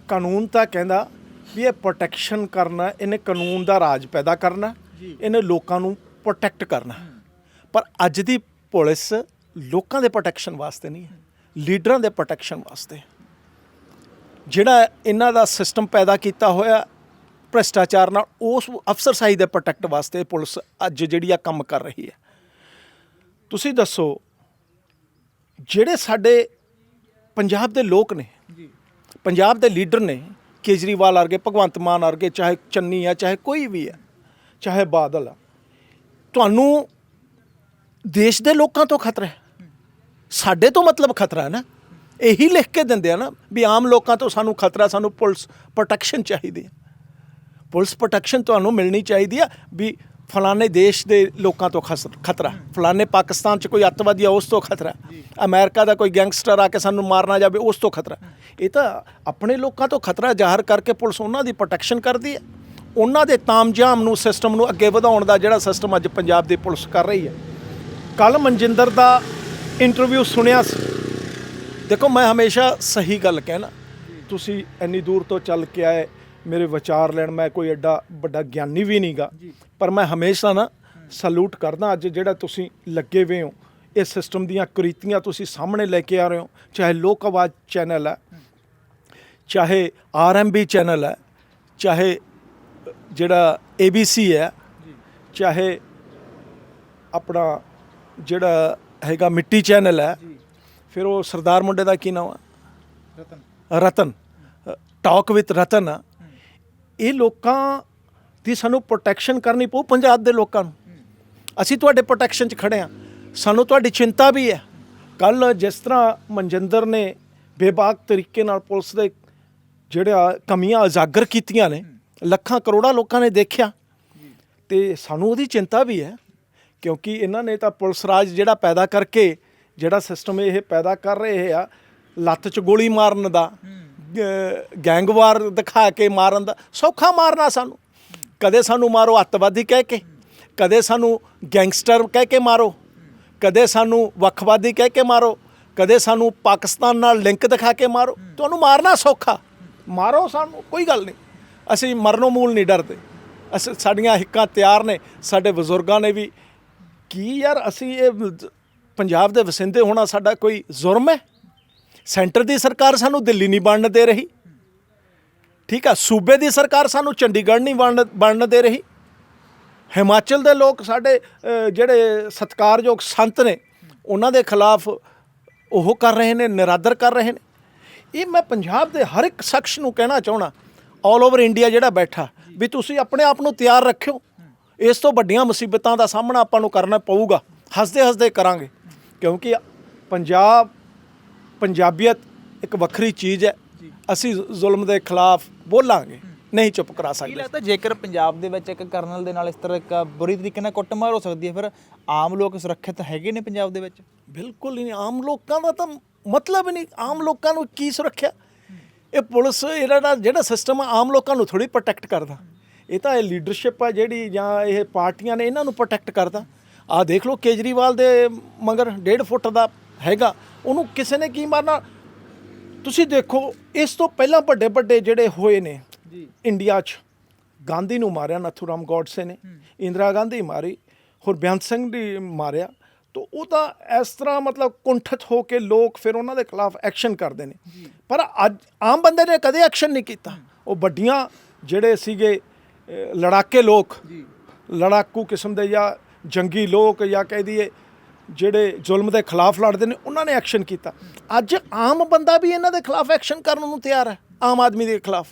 ਕਾਨੂੰਨ ਤਾਂ ਕਹਿੰਦਾ ਵੀ ਇਹ ਪ੍ਰੋਟੈਕਸ਼ਨ ਕਰਨਾ ਇਹਨੇ ਕਾਨੂੰਨ ਦਾ ਰਾਜ ਪੈਦਾ ਕਰਨਾ ਇਹਨੇ ਲੋਕਾਂ ਨੂੰ ਪ੍ਰੋਟੈਕਟ ਕਰਨਾ। ਪਰ ਅੱਜ ਦੀ ਪੁਲਿਸ ਲੋਕਾਂ ਦੇ ਪ੍ਰੋਟੈਕਸ਼ਨ ਵਾਸਤੇ ਨਹੀਂ ਹੈ ਲੀਡਰਾਂ ਦੇ ਪ੍ਰੋਟੈਕਸ਼ਨ ਵਾਸਤੇ। ਜਿਹੜਾ ਇਹਨਾਂ ਦਾ ਸਿਸਟਮ ਪੈਦਾ ਕੀਤਾ ਹੋਇਆ ਭ੍ਰਿਸ਼ਟਾਚਾਰ ਨਾਲ ਉਸ ਅਫਸਰਸ਼ਾਹੀ ਦੇ ਪ੍ਰੋਟੈਕਟ ਵਾਸਤੇ ਪੁਲਿਸ ਅੱਜ ਜਿਹੜੀ ਆ ਕੰਮ ਕਰ ਰਹੀ ਹੈ। ਤੁਸੀਂ ਦੱਸੋ ਜਿਹੜੇ ਸਾਡੇ ਪੰਜਾਬ ਦੇ ਲੋਕ ਨੇ ਜੀ। ਪੰਜਾਬ ਦੇ ਲੀਡਰ ਨੇ ਕੇਜਰੀਵਾਲ ਵਰਗੇ ਭਗਵੰਤ ਮਾਨ ਵਰਗੇ ਚਾਹੇ ਚੰਨੀ ਆ ਚਾਹੇ ਕੋਈ ਵੀ ਆ ਚਾਹੇ ਬਾਦਲ ਆ ਤੁਹਾਨੂੰ ਦੇਸ਼ ਦੇ ਲੋਕਾਂ ਤੋਂ ਖਤਰਾ ਹੈ। ਸਾਡੇ ਤੋਂ ਮਤਲਬ ਖਤਰਾ ਹੈ ਨਾ। ਇਹੀ ਲਿਖ ਕੇ ਦਿੰਦੇ ਆ ਨਾ ਵੀ ਆਮ ਲੋਕਾਂ ਤੋਂ ਸਾਨੂੰ ਖਤਰਾ ਸਾਨੂੰ ਪੁਲਿਸ ਪ੍ਰੋਟੈਕਸ਼ਨ ਚਾਹੀਦੀ ਹੈ। ਪੁਲਿਸ ਪ੍ਰੋਟੈਕਸ਼ਨ ਤੁਹਾਨੂੰ ਮਿਲਣੀ ਚਾਹੀਦੀ ਆ ਵੀ ਫਲਾਣੇ ਦੇਸ਼ ਦੇ ਲੋਕਾਂ ਤੋਂ ਖਤਰਾ ਫਲਾਣੇ ਪਾਕਿਸਤਾਨ 'ਚ ਕੋਈ ਅੱਤਵਾਦੀ ਆ ਉਸ ਤੋਂ ਖਤਰਾ ਅਮਰੀਕਾ ਦਾ ਕੋਈ ਗੈਂਗਸਟਰ ਆ ਕੇ ਸਾਨੂੰ ਮਾਰਨਾ ਜਾਵੇ ਉਸ ਤੋਂ ਖਤਰਾ ਇਹ ਤਾਂ ਆਪਣੇ ਲੋਕਾਂ ਤੋਂ ਖਤਰਾ ਜ਼ਾਹਰ ਕਰਕੇ ਪੁਲਿਸ ਉਹਨਾਂ ਦੀ ਪ੍ਰੋਟੈਕਸ਼ਨ ਕਰਦੀ ਹੈ। ਉਹਨਾਂ ਦੇ ਤਾਮਝਾਮ ਨੂੰ ਸਿਸਟਮ ਨੂੰ ਅੱਗੇ ਵਧਾਉਣ ਦਾ ਜਿਹੜਾ ਸਿਸਟਮ ਅੱਜ ਪੰਜਾਬ ਦੀ ਪੁਲਿਸ ਕਰ ਰਹੀ ਹੈ। ਕੱਲ ਮਨਜਿੰਦਰ ਦਾ ਇੰਟਰਵਿਊ ਸੁਣਿਆ ਸੀ। ਦੇਖੋ ਮੈਂ ਹਮੇਸ਼ਾ ਸਹੀ ਗੱਲ ਕਹਿਣਾ। ਤੁਸੀਂ ਇੰਨੀ ਦੂਰ ਤੋਂ ਚੱਲ ਕੇ ਆਏ ਮੇਰੇ ਵਿਚਾਰ ਲੈਣ ਮੈਂ ਕੋਈ ਐਡਾ ਵੱਡਾ ਗਿਆਨੀ ਵੀ ਨਹੀਂਗਾ। ਪਰ ਮੈਂ ਹਮੇਸ਼ਾ ਨਾ ਸਲੂਟ ਕਰਦਾ ਅੱਜ ਜਿਹੜਾ ਤੁਸੀਂ ਲੱਗੇ ਹੋਏ ਹੋ ਇਹ ਸਿਸਟਮ ਦੀਆਂ ਕੁਰੀਤੀਆਂ ਤੁਸੀਂ ਸਾਹਮਣੇ ਲੈ ਕੇ ਆ ਰਹੇ ਹੋ ਚਾਹੇ ਲੋਕ ਆਵਾਜ਼ ਚੈਨਲ ਹੈ ਚਾਹੇ ਆਰਐਮਬੀ ਚੈਨਲ ਹੈ ਚਾਹੇ ਜਿਹੜਾ ਏਬੀਸੀ ਹੈ ਚਾਹੇ ਆਪਣਾ ਜਿਹੜਾ ਹੈਗਾ ਮਿੱਟੀ ਚੈਨਲ ਹੈ ਫਿਰ ਉਹ ਸਰਦਾਰ ਮੁੰਡੇ ਦਾ ਕੀ ਨਾਮ ਹੈ ਰਤਨ। ਰਤਨ। ਟਾਕ ਵਿਦ ਰਤਨ ਇਹ ਲੋਕਾਂ ਦੀ ਸਾਨੂੰ ਪ੍ਰੋਟੈਕਸ਼ਨ ਕਰਨੀ ਪਊ ਪੰਜਾਬ ਦੇ ਲੋਕਾਂ ਨੂੰ। ਅਸੀਂ ਤੁਹਾਡੇ ਪ੍ਰੋਟੈਕਸ਼ਨ 'ਚ ਖੜੇ ਆ। ਸਾਨੂੰ ਤੁਹਾਡੀ ਚਿੰਤਾ ਵੀ ਹੈ। ਕੱਲ ਜਿਸ ਤਰ੍ਹਾਂ ਮਨਜਿੰਦਰ ਨੇ ਬੇਬਾਕ ਤਰੀਕੇ ਨਾਲ ਪੁਲਿਸ ਦੇ ਜਿਹੜਾ ਕਮੀਆਂ ਉਜਾਗਰ ਕੀਤੀਆਂ ਨੇ ਲੱਖਾਂ ਕਰੋੜਾਂ ਲੋਕਾਂ ਨੇ ਦੇਖਿਆ। ਤੇ ਸਾਨੂੰ ਉਹਦੀ ਚਿੰਤਾ ਵੀ ਹੈ। ਕਿਉਂਕਿ ਇਹਨਾਂ ਨੇ ਤਾਂ ਪੁਲਿਸ ਰਾਜ ਜਿਹੜਾ ਪੈਦਾ ਕਰਕੇ ਜਿਹੜਾ ਸਿਸਟਮ ਇਹ ਪੈਦਾ ਕਰ ਰਹੇ ਆ ਲੱਤ 'ਚ ਗੋਲੀ ਮਾਰਨ ਦਾ ਗੈਂਗਵਾਰ ਦਿਖਾ ਕੇ ਮਾਰਨ ਦਾ ਸੌਖਾ ਮਾਰਨਾ ਸਾਨੂੰ। ਕਦੇ ਸਾਨੂੰ ਮਾਰੋ ਅੱਤਵਾਦੀ ਕਹਿ ਕੇ ਕਦੇ ਸਾਨੂੰ ਗੈਂਗਸਟਰ ਕਹਿ ਕੇ ਮਾਰੋ ਕਦੇ ਸਾਨੂੰ ਵੱਖਵਾਦੀ ਕਹਿ ਕੇ ਮਾਰੋ ਕਦੇ ਸਾਨੂੰ ਪਾਕਿਸਤਾਨ ਨਾਲ ਲਿੰਕ ਦਿਖਾ ਕੇ ਮਾਰੋ। ਤੁਹਾਨੂੰ ਮਾਰਨਾ ਸੌਖਾ। ਮਾਰੋ ਸਾਨੂੰ ਕੋਈ ਗੱਲ ਨਹੀਂ। ਅਸੀਂ ਮਰਨੋਂ ਮੂਲ ਨਹੀਂ ਡਰਦੇ। ਅਸੀਂ ਸਾਡੀਆਂ ਹਿੱਕਾਂ ਤਿਆਰ ਨੇ ਸਾਡੇ ਬਜ਼ੁਰਗਾਂ ਨੇ ਵੀ ਕੀ ਯਾਰ ਅਸੀਂ ਇਹ ਪੰਜਾਬ ਦੇ ਵਸਿੰਦੇ ਹੋਣਾ ਸਾਡਾ ਕੋਈ ਜ਼ੁਰਮ ਹੈ? ਸੈਂਟਰ ਦੀ ਸਰਕਾਰ ਸਾਨੂੰ ਦਿੱਲੀ ਨਹੀਂ ਬਣਨ ਦੇ ਰਹੀ। ਠੀਕ ਆ, ਸੂਬੇ ਦੀ ਸਰਕਾਰ ਸਾਨੂੰ ਚੰਡੀਗੜ੍ਹ ਨਹੀਂ ਬਣਨ ਬਣਨ ਦੇ ਰਹੀ। ਹਿਮਾਚਲ ਦੇ ਲੋਕ ਸਾਡੇ ਜਿਹੜੇ ਸਤਿਕਾਰਯੋਗ ਸੰਤ ਨੇ, ਉਹਨਾਂ ਦੇ ਖਿਲਾਫ ਉਹ ਕਰ ਰਹੇ ਨੇ, ਨਿਰਾਦਰ ਕਰ ਰਹੇ ਨੇ। ਇਹ ਮੈਂ ਪੰਜਾਬ ਦੇ ਹਰ ਇੱਕ ਸ਼ਖਸ ਨੂੰ ਕਹਿਣਾ ਚਾਹਣਾ ਆਲ ਓਵਰ ਇੰਡੀਆ ਜਿਹੜਾ ਬੈਠਾ, ਵੀ ਤੁਸੀਂ ਆਪਣੇ ਆਪ ਨੂੰ ਤਿਆਰ ਰੱਖਿਓ। ਇਸ ਤੋਂ ਵੱਡੀਆਂ ਮੁਸੀਬਤਾਂ ਦਾ ਸਾਹਮਣਾ ਆਪਾਂ ਨੂੰ ਕਰਨਾ ਪਊਗਾ। ਹੱਸਦੇ ਹੱਸਦੇ ਕਰਾਂਗੇ। ਕਿਉਂਕਿ ਪੰਜਾਬ ਪੰਜਾਬੀਅਤ ਇੱਕ ਵੱਖਰੀ ਚੀਜ਼ ਹੈ। ਅਸੀਂ ਜ਼ੁਲਮ ਦੇ ਖਿਲਾਫ ਬੋਲਾਂਗੇ। ਨਹੀਂ ਚੁੱਪ ਕਰਾ ਕੀ ਸਕਦੇ। ਲੱਗਦਾ ਜੇਕਰ ਪੰਜਾਬ ਦੇ ਵਿੱਚ ਇੱਕ ਕਰਨਲ ਦੇ ਨਾਲ ਇਸ ਤਰ੍ਹਾਂ ਇੱਕ ਬੁਰੀ ਤਰੀਕੇ ਨਾਲ ਕੁੱਟਮਾਰ ਹੋ ਸਕਦੀ ਹੈ ਫਿਰ ਆਮ ਲੋਕ ਸੁਰੱਖਿਅਤ ਹੈਗੇ ਨੇ ਪੰਜਾਬ ਦੇ ਵਿੱਚ? ਬਿਲਕੁਲ ਹੀ ਨਹੀਂ। ਆਮ ਲੋਕਾਂ ਦਾ ਤਾਂ ਮਤਲਬ ਹੀ ਨਹੀਂ। ਆਮ ਲੋਕਾਂ ਨੂੰ ਕੀ ਸੁਰੱਖਿਆ? ਇਹ ਪੁਲਿਸ ਇਹਦਾ ਜਿਹੜਾ ਸਿਸਟਮ ਆ ਆਮ ਲੋਕਾਂ ਨੂੰ ਥੋੜੀ ਪ੍ਰੋਟੈਕਟ ਕਰਦਾ। ਇਹ ਤਾਂ ਇਹ ਲੀਡਰਸ਼ਿਪ ਆ ਜਿਹੜੀ ਜਾਂ ਇਹ ਪਾਰਟੀਆਂ ਨੇ ਇਹਨਾਂ ਨੂੰ ਪ੍ਰੋਟੈਕਟ ਕਰਦਾ। ਆਹ ਦੇਖ ਲਓ ਕੇਜਰੀਵਾਲ ਦੇ ਮਗਰ 1.5 ਫੁੱਟ ਦਾ ਹੈਗਾ ਉਹਨੂੰ ਕਿਸੇ ਨੇ ਕੀ ਮਾਰਨਾ? ਤੁਸੀਂ ਦੇਖੋ ਇਸ ਤੋਂ ਪਹਿਲਾਂ ਵੱਡੇ ਵੱਡੇ ਜਿਹੜੇ ਹੋਏ ਨੇ ਜੀ। ਇੰਡੀਆ 'ਚ ਗਾਂਧੀ ਨੂੰ ਮਾਰਿਆ ਨਥੂਰਾਮ ਗੋਡਸੇ ਨੇ ਇੰਦਰਾ ਗਾਂਧੀ ਮਾਰੀ ਹੋਰ ਬੇਅੰਤ ਸਿੰਘ ਦੀ ਮਾਰਿਆ। ਤਾਂ ਉਹ ਤਾਂ ਇਸ ਤਰ੍ਹਾਂ ਮਤਲਬ ਕੁੰਠਿਤ ਹੋ ਕੇ ਲੋਕ ਫਿਰ ਉਹਨਾਂ ਦੇ ਖਿਲਾਫ ਐਕਸ਼ਨ ਕਰਦੇ ਨੇ। ਪਰ ਅੱਜ ਆਮ ਬੰਦੇ ਨੇ ਕਦੇ ਐਕਸ਼ਨ ਨਹੀਂ ਕੀਤਾ। ਉਹ ਵੱਡੀਆਂ ਜਿਹੜੇ ਸੀਗੇ ਲੜਾਕੇ ਲੋਕ ਜੀ। ਲੜਾਕੂ ਕਿਸਮ ਦੇ ਜਾਂ ਜੰਗੀ ਲੋਕ ਜਾਂ ਕਹਿ ਦਈਏ ਜਿਹੜੇ ਜ਼ੁਲਮ ਦੇ ਖਿਲਾਫ ਲੜਦੇ ਨੇ ਉਹਨਾਂ ਨੇ ਐਕਸ਼ਨ ਕੀਤਾ। ਅੱਜ ਆਮ ਬੰਦਾ ਵੀ ਇਹਨਾਂ ਦੇ ਖਿਲਾਫ ਐਕਸ਼ਨ ਕਰਨ ਨੂੰ ਤਿਆਰ ਹੈ ਆਮ ਆਦਮੀ ਦੇ ਖਿਲਾਫ।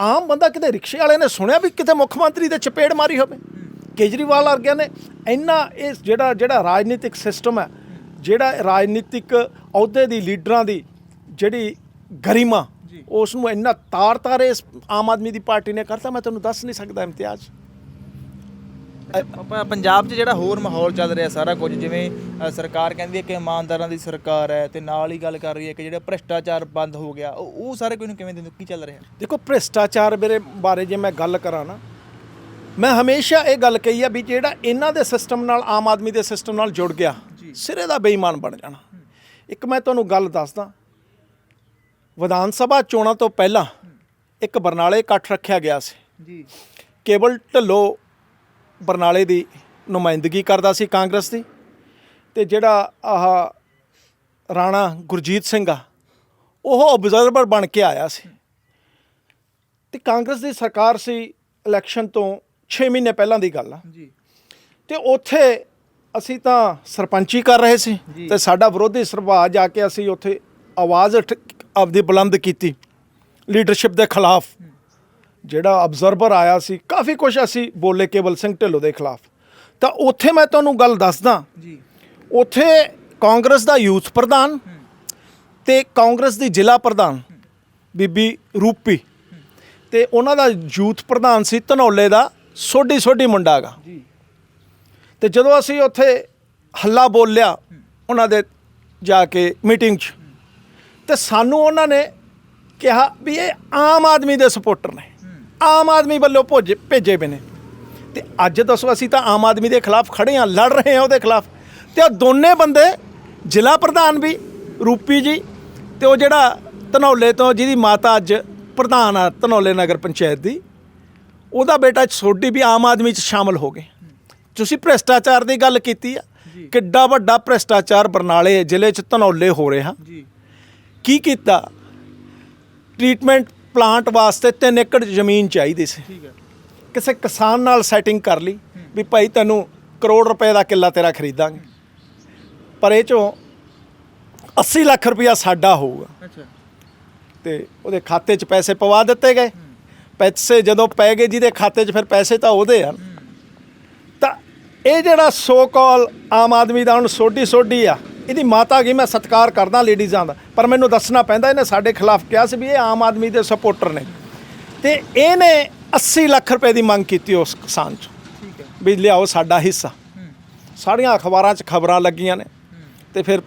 ਆਮ ਬੰਦਾ ਕਿਤੇ ਰਿਕਸ਼ੇ ਵਾਲੇ ਨੇ ਸੁਣਿਆ ਵੀ ਕਿਤੇ ਮੁੱਖ ਮੰਤਰੀ ਦੇ ਚਪੇੜ ਮਾਰੀ ਹੋਵੇ। ਕੇਜਰੀਵਾਲ ਵਰਗਿਆਂ ਨੇ ਇੰਨਾ ਇਹ ਜਿਹੜਾ ਜਿਹੜਾ ਰਾਜਨੀਤਿਕ ਸਿਸਟਮ ਹੈ ਜਿਹੜਾ ਰਾਜਨੀਤਿਕ ਅਹੁਦੇ ਦੀ ਲੀਡਰਾਂ ਦੀ ਜਿਹੜੀ ਗਰਿਮਾ ਉਸ ਨੂੰ ਇੰਨਾ ਤਾਰ-ਤਾਰ ਇਸ ਆਮ ਆਦਮੀ ਦੀ ਪਾਰਟੀ ਨੇ ਕਰਤਾ ਮੈਂ ਤੁਹਾਨੂੰ ਦੱਸ ਨਹੀਂ ਸਕਦਾ ਇਮਤਿਆਜ਼। ਆਪਾਂ ਪੰਜਾਬ 'ਚ ਜਿਹੜਾ ਹੋਰ ਮਾਹੌਲ ਚੱਲ ਰਿਹਾ ਸਾਰਾ ਕੁਝ ਜਿਵੇਂ ਅ, ਸਰਕਾਰ ਕਹਿੰਦੀ ਹੈ ਕਿ ਇਮਾਨਦਾਰਾਂ ਦੀ ਸਰਕਾਰ ਹੈ ਤੇ ਨਾਲ ਹੀ ਗੱਲ ਕਰ ਰਹੀ ਹੈ ਕਿ ਜਿਹੜਾ ਭ੍ਰਿਸ਼ਟਾਚਾਰ ਬੰਦ ਹੋ ਗਿਆ ਉਹ ਉਹ ਸਾਰੇ ਕੋਈ ਨੂੰ ਕਿਵੇਂ ਦੇ ਕੀ ਚੱਲ ਰਿਹਾ? ਦੇਖੋ ਭ੍ਰਿਸ਼ਟਾਚਾਰ ਮੇਰੇ ਬਾਰੇ ਜੇ ਮੈਂ ਗੱਲ ਕਰਾਂ ਨਾ ਮੈਂ ਹਮੇਸ਼ਾ ਇਹ ਗੱਲ ਕਹੀ ਆ ਵੀ ਜਿਹੜਾ ਇਹਨਾਂ ਦੇ ਸਿਸਟਮ ਨਾਲ ਆਮ ਆਦਮੀ ਦੇ ਸਿਸਟਮ ਨਾਲ ਜੁੜ ਗਿਆ ਸਿਰੇ ਦਾ ਬੇਈਮਾਨ ਬਣ ਜਾਣਾ। ਇੱਕ ਮੈਂ ਤੁਹਾਨੂੰ ਗੱਲ ਦੱਸਦਾ ਵਿਧਾਨ ਸਭਾ ਚੋਣਾਂ ਤੋਂ ਪਹਿਲਾਂ ਇੱਕ ਬਰਨਾਲੇ ਇਕੱਠ ਰੱਖਿਆ ਗਿਆ ਸੀ। ਜੀ। ਕੇਵਲ ਢੱਲੋ ਬਰਨਾਲੇ ਦੀ ਨੁਮਾਇੰਦਗੀ ਕਰਦਾ ਸੀ ਕਾਂਗਰਸ ਦੀ ਤੇ ਜਿਹੜਾ ਆਹ ਰਾਣਾ ਗੁਰਜੀਤ ਸਿੰਘ ਆ ਉਹ ਆਬਜ਼ਰਵਰ ਬਣ ਕੇ ਆਇਆ ਸੀ। ਤੇ ਕਾਂਗਰਸ ਦੀ ਸਰਕਾਰ ਸੀ ਇਲੈਕਸ਼ਨ ਤੋਂ 6 ਮਹੀਨੇ ਪਹਿਲਾਂ ਦੀ ਗੱਲ ਆ। ਜੀ। ਤੇ ਉੱਥੇ ਅਸੀਂ ਤਾਂ ਸਰਪੰਚੀ ਕਰ ਰਹੇ ਸੀ। ਤੇ ਸਾਡਾ ਵਿਰੋਧੀ ਸੁਭਾਅ ਜਾ ਕੇ ਅਸੀਂ ਉੱਥੇ ਆਵਾਜ਼ ਆਪਦੀ ਬੁਲੰਦ ਕੀਤੀ ਲੀਡਰਸ਼ਿਪ ਦੇ ਖਿਲਾਫ। ਜਿਹੜਾ ਆਬਜ਼ਰਵਰ ਆਇਆ ਸੀ ਕਾਫੀ ਕੁਝ ਅਸੀਂ ਬੋਲੇ ਕੇਵਲ ਸਿੰਘ ਢਿੱਲੋਂ ਦੇ ਖਿਲਾਫ। ਤਾਂ ਉੱਥੇ ਮੈਂ ਤੁਹਾਨੂੰ ਗੱਲ ਦੱਸਦਾ ਜੀ। ਉੱਥੇ ਕਾਂਗਰਸ ਦਾ ਯੂਥ ਪ੍ਰਧਾਨ ਤੇ ਕਾਂਗਰਸ ਦੀ ਜ਼ਿਲ੍ਹਾ ਪ੍ਰਧਾਨ ਬੀਬੀ ਰੂਪੀ। ਤੇ ਉਹਨਾਂ ਦਾ ਯੂਥ ਪ੍ਰਧਾਨ ਸੀ ਧਨੌਲੇ ਦਾ ਸੋਢੀ ਸੋਢੀ ਮੁੰਡਾ ਗਾ। ਜੀ। ਤੇ ਜਦੋਂ ਅਸੀਂ ਉੱਥੇ ਹੱਲਾ ਬੋਲਿਆ ਉਹਨਾਂ ਦੇ ਜਾ ਕੇ ਮੀਟਿੰਗ 'ਚ ਤੇ ਸਾਨੂੰ ਉਹਨਾਂ ਨੇ ਕਿਹਾ ਵੀ ਇਹ ਆਮ ਆਦਮੀ ਦੇ ਸਪੋਰਟਰ ਨੇ। ਆਮ ਆਦਮੀ ਵੱਲੋਂ ਭੋਜੇ ਭੇਜੇ ਪਏ ਨੇ। ਤੇ ਅੱਜ ਦੱਸੋ ਅਸੀਂ ਤਾਂ ਆਮ ਆਦਮੀ ਦੇ ਖਿਲਾਫ ਖੜੇ ਹਾਂ ਲੜ ਰਹੇ ਹਾਂ ਉਹਦੇ ਖਿਲਾਫ। ਤੇ ਉਹ ਦੋਨੇ ਬੰਦੇ ਜ਼ਿਲ੍ਹਾ ਪ੍ਰਧਾਨ ਵੀ ਰੂਪੀ ਜੀ ਤੇ ਉਹ ਜਿਹੜਾ ਧਨੌਲੇ ਤੋਂ ਜਿਹਦੀ ਮਾਤਾ ਅੱਜ ਪ੍ਰਧਾਨ ਆ ਧਨੌਲੇ ਨਗਰ ਪੰਚਾਇਤ ਦੀ ਉਹਦਾ ਬੇਟਾ ਸੋਢੀ ਵੀ ਆਮ ਆਦਮੀ 'ਚ ਸ਼ਾਮਲ ਹੋ ਗਏ। ਤੁਸੀਂ ਭ੍ਰਿਸ਼ਟਾਚਾਰ ਦੀ ਗੱਲ ਕੀਤੀ ਆ। ਕਿੱਡਾ ਵੱਡਾ ਭ੍ਰਿਸ਼ਟਾਚਾਰ ਬਰਨਾਲੇ ਜ਼ਿਲ੍ਹੇ 'ਚ ਧਨੌਲੇ ਹੋ ਰਿਹਾ। ਜੀ। ਕੀ ਕੀਤਾ? ਟ੍ਰੀਟਮੈਂਟ ਪਲਾਂਟ ਵਾਸਤੇ 3 ਏਕੜ ਜ਼ਮੀਨ ਚਾਹੀਦੀ ਸੀ। ਠੀਕ ਹੈ। ਕਿਸੇ ਕਿਸਾਨ ਨਾਲ ਸੈਟਿੰਗ ਕਰ ਲਈ ਵੀ ਭਾਈ ਤੈਨੂੰ ਕਰੋੜ ਰੁਪਏ ਦਾ ਕਿੱਲਾ ਤੇਰਾ ਖਰੀਦਾਂਗੇ। ਪਰ ਇਹ ਚੋਂ 80 ਲੱਖ ਰੁਪਇਆ ਸਾਡਾ ਹੋਊਗਾ। ਅੱਛਾ। ਤੇ ਉਹਦੇ ਖਾਤੇ 'ਚ ਪੈਸੇ ਪਵਾ ਦਿੱਤੇ ਗਏ। ਪੈਸੇ ਜਦੋਂ ਪੈ ਗਏ ਜਿਹਦੇ ਖਾਤੇ 'ਚ ਫਿਰ ਪੈਸੇ ਤਾਂ ਉਹਦੇ ਆ। ਤਾਂ ਇਹ ਜਿਹੜਾ ਸੋ ਕਾਲ ਆਮ ਆਦਮੀ ਦਾ ਹੁਣ ਸੋਢੀ ਸੋਢੀ ਆ ਇਹਦੀ ਮਾਤਾ ਗਈ ਮੈਂ ਸਤਿਕਾਰ ਕਰਦਾ ਲੇਡੀਜ਼ਾਂ ਦਾ। ਪਰ ਮੈਨੂੰ ਦੱਸਣਾ ਪੈਂਦਾ ਇਹਨੇ ਸਾਡੇ ਖਿਲਾਫ ਕਿਹਾ ਸੀ ਵੀ ਇਹ ਆਮ ਆਦਮੀ ਦੇ ਸਪੋਰਟਰ ਨੇ। ਤੇ ਇਹਨੇ 80 ਲੱਖ ਰੁਪਏ ਦੀ ਮੰਗ ਕੀਤੀ ਉਸ ਕਿਸਾਨ 'ਚ। ਠੀਕ ਹੈ। ਵੀ ਲਿਆਓ ਸਾਡਾ ਹਿੱਸਾ। ਹੂੰ। ਸਾਰੀਆਂ ਅਖਬਾਰਾਂ 'ਚ ਖਬਰਾਂ ਲੱਗੀਆਂ ਨੇ। ਤੇ ਫਿਰ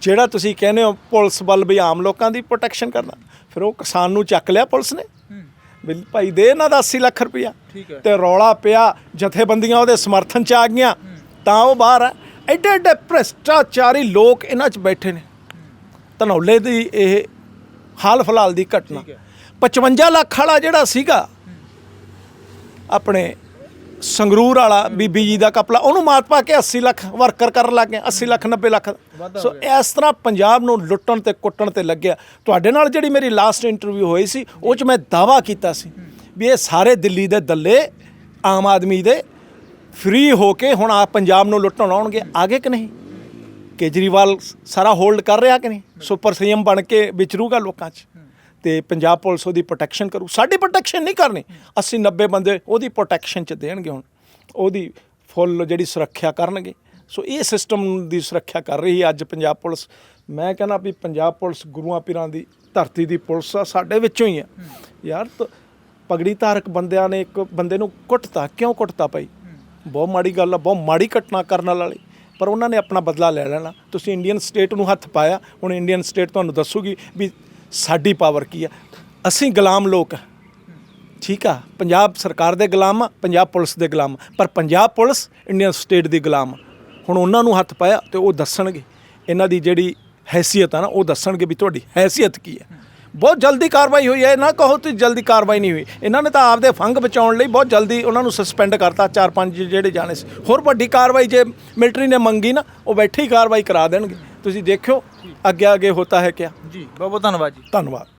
ਜਿਹੜਾ ਤੁਸੀਂ ਕਹਿੰਦੇ ਹੋ ਪੁਲਿਸ ਵੱਲ ਵੀ ਆਮ ਲੋਕਾਂ ਦੀ ਪ੍ਰੋਟੈਕਸ਼ਨ ਕਰਨਾ। ਫਿਰ ਉਹ ਕਿਸਾਨ ਨੂੰ ਚੱਕ ਲਿਆ ਪੁਲਿਸ ਨੇ। ਹੂੰ। ਵੀ ਭਾਈ ਦੇ ਇਹਨਾਂ ਦਾ 80 ਲੱਖ ਰੁਪਇਆ। ਹੈ। ਤੇ ਰੌਲਾ ਪਿਆ ਜਥੇਬੰਦੀਆਂ ਉਹਦੇ ਸਮਰਥਨ 'ਚ ਆ ਗਈਆਂ। ਤਾਂ ਉਹ ਬਾਹਰ ਆ। ਐਡੇ ਐਡੇ ਭ੍ਰਿਸ਼ਟਾਚਾਰੀ ਲੋਕ ਇਹਨਾਂ 'ਚ ਬੈਠੇ ਨੇ। ਧਨੌਲੇ ਦੀ ਇਹ ਹਾਲ ਫਿਲਹਾਲ ਦੀ ਘਟਨਾ। ਠੀਕ ਹੈ। 55 ਲੱਖ ਵਾਲਾ ਜਿਹੜਾ ਸੀਗਾ ਆਪਣੇ ਸੰਗਰੂਰ ਵਾਲਾ ਬੀਬੀ ਜੀ ਦਾ ਕਪਲਾ ਉਹਨੂੰ ਮਾਤ ਪਾ ਕੇ 80 ਲੱਖ ਵਰਕਰ ਕਰਨ ਲੱਗ ਗਏ 80 ਲੱਖ 90 ਲੱਖ। ਸੋ ਇਸ ਤਰ੍ਹਾਂ ਪੰਜਾਬ ਨੂੰ ਲੁੱਟਣ ਤੇ ਕੁੱਟਣ ਤੇ ਲੱਗਿਆ। ਤੁਹਾਡੇ ਨਾਲ ਜਿਹੜੀ ਮੇਰੀ ਲਾਸਟ ਇੰਟਰਵਿਊ ਹੋਈ ਸੀ ਉਹ ਚ ਮੈਂ ਦਾਵਾ ਕੀਤਾ ਸੀ ਵੀ ਇਹ ਸਾਰੇ ਦਿੱਲੀ ਦੇ ਦੱਲੇ ਆਮ ਆਦਮੀ ਦੇ ਫ੍ਰੀ ਹੋ ਕੇ ਹੁਣ ਆ ਪੰਜਾਬ ਨੂੰ ਲੁੱਟਣ ਆਉਣਗੇ। ਆਗੇ ਕਿ ਨਹੀਂ? ਕੇਜਰੀਵਾਲ ਸਾਰਾ ਹੋਲਡ ਕਰ ਰਿਹਾ ਕਿ ਨਹੀਂ? ਸੁਪਰ ਸੀਐਮ ਬਣ ਕੇ ਵਿਚਰੂਗਾ ਲੋਕਾਂ 'ਚ। ਤੇ ਪੰਜਾਬ ਪੁਲਿਸ ਉਹਦੀ ਪ੍ਰੋਟੈਕਸ਼ਨ ਕਰੂ। ਸਾਡੀ ਪ੍ਰੋਟੈਕਸ਼ਨ ਨਹੀਂ ਕਰਨੀ। 80 90 ਬੰਦੇ ਉਹਦੀ ਪ੍ਰੋਟੈਕਸ਼ਨ 'ਚ ਦੇਣਗੇ ਹੁਣ। ਉਹਦੀ ਫੁੱਲ ਜਿਹੜੀ ਸੁਰੱਖਿਆ ਕਰਨਗੇ। ਸੋ ਇਹ ਸਿਸਟਮ ਦੀ ਸੁਰੱਖਿਆ ਕਰ ਰਹੀ ਹੈ ਅੱਜ ਪੰਜਾਬ ਪੁਲਿਸ। ਮੈਂ ਕਹਿੰਦਾ ਵੀ ਪੰਜਾਬ ਪੁਲਿਸ ਗੁਰੂਆਂ ਪੀਰਾਂ ਦੀ ਧਰਤੀ ਦੀ ਪੁਲਿਸ ਆ ਸਾਡੇ ਵਿੱਚੋਂ ਹੀ ਆ। ਯਾਰ ਪਗੜੀ ਧਾਰਕ ਬੰਦਿਆਂ ਨੇ ਇੱਕ ਬੰਦੇ ਨੂੰ ਕੁੱਟਤਾ। ਕਿਉਂ ਕੁੱਟਤਾ ਭਾਈ? ਬਹੁਤ ਮਾੜੀ ਗੱਲ ਆ, ਬਹੁਤ ਮਾੜੀ ਘਟਨਾ ਕਰਨ ਵਾਲੀ ਪਰ ਉਹਨਾਂ ਨੇ ਆਪਣਾ ਬਦਲਾ ਲੈ ਲੈਣਾ। ਤੁਸੀਂ ਇੰਡੀਅਨ ਸਟੇਟ ਨੂੰ ਹੱਥ ਪਾਇਆ। ਹੁਣ ਇੰਡੀਅਨ ਸਟੇਟ ਤੁਹਾਨੂੰ ਦੱਸੂਗੀ ਵੀ ਸਾਡੀ ਪਾਵਰ ਕੀ ਆ। ਅਸੀਂ ਗੁਲਾਮ ਲੋਕ ਆ। ਠੀਕ ਆ? ਪੰਜਾਬ ਸਰਕਾਰ ਦੇ ਗੁਲਾਮ ਆ, ਪੰਜਾਬ ਪੁਲਿਸ ਦੇ ਗੁਲਾਮ ਆ। ਪਰ ਪੰਜਾਬ ਪੁਲਿਸ ਇੰਡੀਅਨ ਸਟੇਟ ਦੀ ਗੁਲਾਮ ਆ। ਹੁਣ ਉਹਨਾਂ ਨੂੰ ਹੱਥ ਪਾਇਆ ਤੇ ਉਹ ਦੱਸਣਗੇ। ਇਹਨਾਂ ਦੀ ਜਿਹੜੀ ਹੈਸੀਅਤ ਆ ਨਾ, ਉਹ ਦੱਸਣਗੇ ਵੀ ਤੁਹਾਡੀ ਹੈਸੀਅਤ ਕੀ ਹੈ ਬਹੁਤ ਜਲਦੀ ਕਾਰਵਾਈ ਹੋਈ ਹੈ ਨਾ ਕਹੋ ਤੇ ਜਲਦੀ ਕਾਰਵਾਈ ਨਹੀਂ ਹੋਈ। ਇਹਨਾਂ ਨੇ ਤਾਂ ਆਪਦੇ ਫੰਗ ਬਚਾਉਣ ਲਈ ਬਹੁਤ ਜਲਦੀ ਉਹਨਾਂ ਨੂੰ ਸਸਪੈਂਡ ਕਰਤਾ ਚਾਰ ਪੰਜ ਜਿਹੜੇ ਜਾਣੇ ਸੀ। ਹੋਰ ਵੱਡੀ ਕਾਰਵਾਈ ਜੇ ਮਿਲਟਰੀ ਨੇ ਮੰਗੀ ਨਾ ਉਹ ਬੈਠੇ ਹੀ ਕਾਰਵਾਈ ਕਰਾ ਦੇਣਗੇ। ਤੁਸੀਂ ਦੇਖਿਓ ਅੱਗੇ ਅੱਗੇ ਹੋਤਾ ਹੈ ਕਿਆ। ਜੀ ਬਹੁਤ ਬਹੁਤ ਧੰਨਵਾਦ ਜੀ। ਧੰਨਵਾਦ।